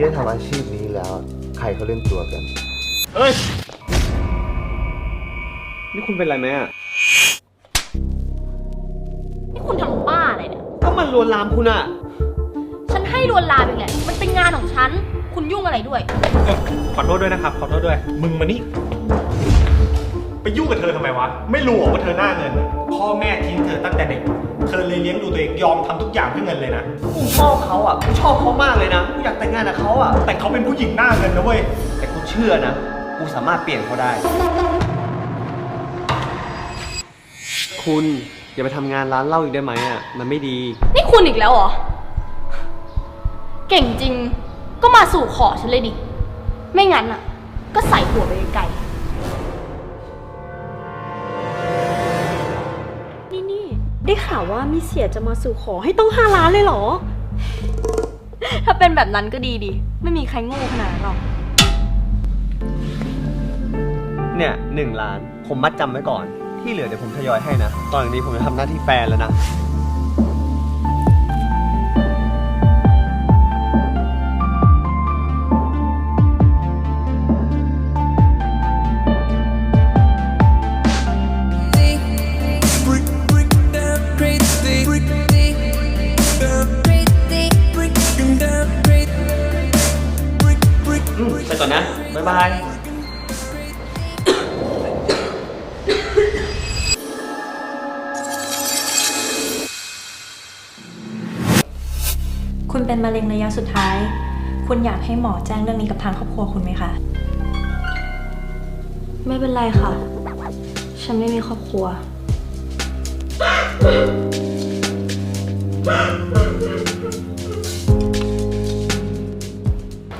ที่ได้ทำอาชีพนี้แล้ว ใครเขาเล่นตัวกันเอ้ย นี่คุณเป็นไรไหมอะ นี่คุณทำบ้าอะไรเนี่ย ก็มันลวนลามคุณอะ ฉันให้ลวนลามเองแหละ มันเป็นงานของฉัน คุณยุ่งอะไรด้วย ขอโทษด้วยนะครับ ขอโทษด้วย มึงมานี่ ไปยุ่งกับเธอทำไมวะ ไม่รู้เหรอว่าเธอหน้าเงิน พ่อแม่ทิ้งเธอตั้งแต่เด็ก เธอเลยเลี้ยงดูตัวเองยอมทำทุกอย่างเพื่อเงินเลยนะกูชอบเขาอะกูชอบเขามากเลยนะกูอยากแต่งงานกับเขาอะ แต่เขาเป็นผู้หญิงหน้าเงินนะเว้ยแต่กูเชื่อนะ กูสามารถเปลี่ยนเขาได้ คุณอย่าไปทำงานร้านเหล้าอีกได้ไหมอะ มันไม่ดี นี่คุณอีกแล้วเหรอ เก่งจริง ก็มาสู่ขอฉันเลยดิ ไม่งั้นอะ ก็ใส่หัวไปไกลนี่าวว่ามีเสียจะมาสู่ขอให้ต้องห้าล้านเลยเหรอๆถ้าเป็นแบบนั้นก็ดีดิ ไม่มีใครโง่ขนาดนั้นหรอก เนี่ยหนึ่งล้าน ผมมัดจำไว้ก่อน ที่เหลือเดี๋ยวผมทยอยให้นะ ตอนนี้ผมจะทำหน้าที่แฟนแล้วนะ ไปก่อนนะ บ๊ายบายคุณเป็นมะเร็งระยะสุดท้าย คุณอยากให้หมอแจ้งเรื่องนี้กับทางครอบครัวคุณไหมคะ ไม่เป็นไรค่ะ ฉันไม่มีครอบครัว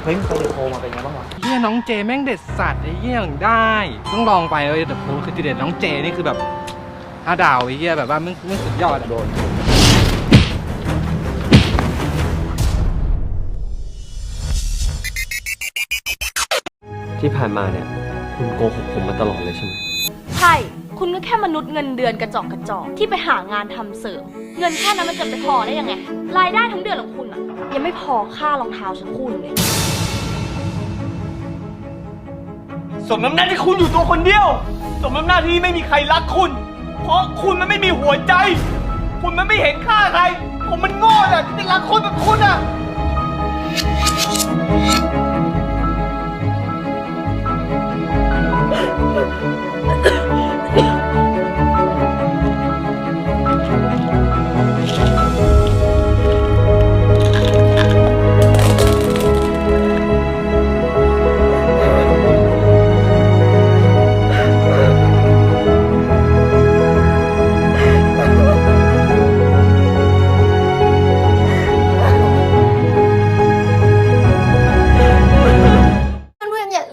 เฮ้ยเขาเลยโทรมาเป็นไงบ้างวะเฮียน้องเจแม่งเด็ดสัตว์ไอ้เฮียอย่างได้ ต้องลองไปเลยแต่ผมคือทีเด็ดน้องเจนี่คือแบบห้าดาวไอ้เฮียแบบว่ามึงมึงสุดยอดอะโดนที่ผ่านมาเนี่ย คุณโกหกผมมาตลอดเลยใช่ไหมใช่ คุณก็แค่มนุษย์เงินเดือนกระจอกกระจอกที่ไปหางานทำเสริม เงินแค่นั้นมันจะไปพอได้ยังไง รายได้ทั้งเดือนของคุณอะยังไม่พอค่ารองเท้าฉันคู่หนึงเลย สมน้ำหน้าที่คุณอยู่ตัวคนเดียว สมน้ำหน้าที่ไม่มีใครรักคุณ เพราะคุณมันไม่มีหัวใจ คุณมันไม่เห็นค่าใคร ผมมันโง่แหละที่จะรักคนแบบคุณอะ